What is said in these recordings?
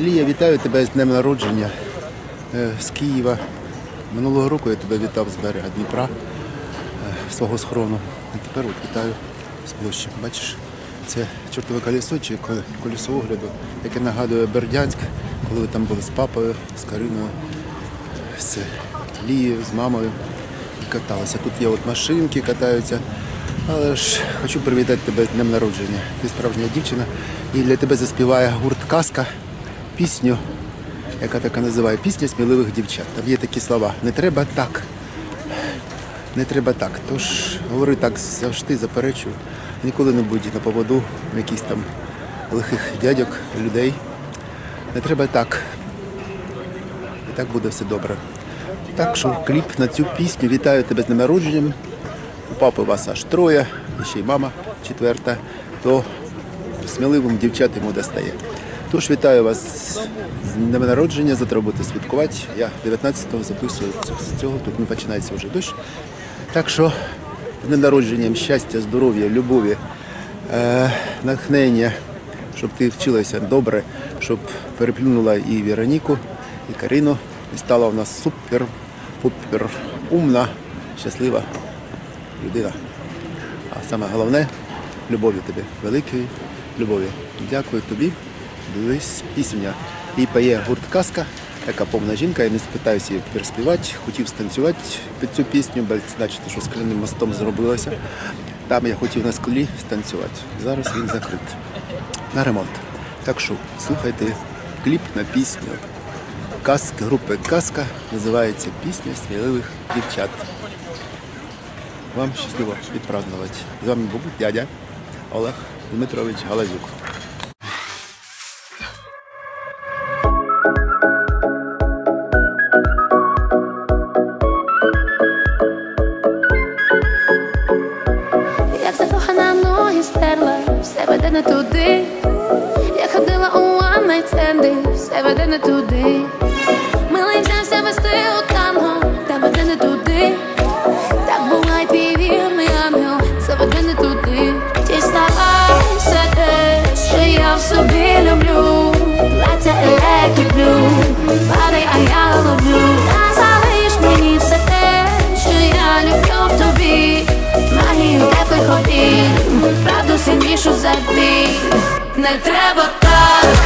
Лія, вітаю тебе з днем народження е, з Києва. Минулого року я тебе вітав з берега Дніпра, е, свого схорону. І тепер от вітаю з площі. Бачиш, це чортове колесо чи ко- колесо огляду, яке нагадує Бердянськ, коли ви там були з папою, з Кариною, з Лією, з мамою і каталися. Тут є от машинки, катаються. Але ж хочу привітати тебе з днем народження. Ти справжня дівчина. І для тебе заспіває гурт Казка пісню, яка така називає Пісня сміливих дівчат. Там є такі слова. Не треба так. Не треба так. Тож говори так завжди, заперечую. Ніколи не будь на поводу якихось там лихих дядьок, людей. Не треба так. І так буде все добре. Так що кліп на цю пісню. Вітаю тебе з народженням. У папи вас аж троє, і ще й мама четверта, то сміливим дівчат йому достає. Тож вітаю вас з днем народження, завтра будете святкувати. Я 19-го записую з цього, тут не починається вже дощ. Так що з днем народженням щастя, здоров'я, любові, е, натхнення, щоб ти вчилася добре, щоб переплюнула і Вероніку, і Карину, і стала у нас супер, пупер умна, щаслива людина. А саме головне любові тобі, великої любові. Дякую тобі. Дивись пісня. І пає гурт казка, така повна жінка. Я не спитаюся її переспівати, хотів станцювати під цю пісню, бо значить, що скляним мостом зробилося. Там я хотів на склі станцювати. Зараз він закрит. На ремонт. Так що слухайте кліп на пісню. Казки групи Казка називається Пісня сміливих дівчат. Вам щасливо відпразнувати. З вами був дядя Олег Дмитрович Галазюк. Веде не туди. Я ходила у one night стенди, все веде не туди. Сильнішу за. Не треба так,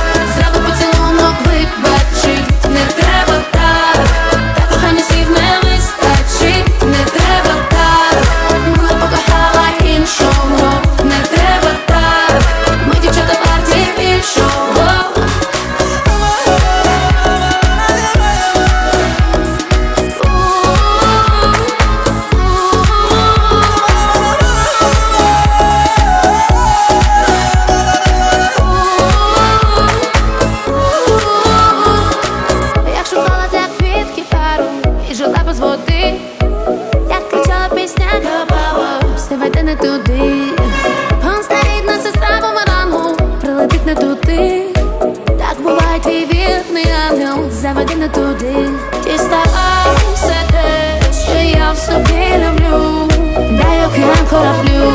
не туди. Так буває твій вірний ангел, заведе не туди. Діставай все те, що я в собі люблю. Дай океан кораблю,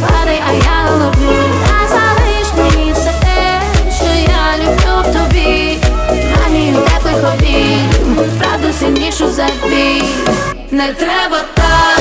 падай, а я ловлю. Та залиш мені все те, що я люблю в тобі. Магію теплих обійм, правду сильнішу за біль. Не треба так,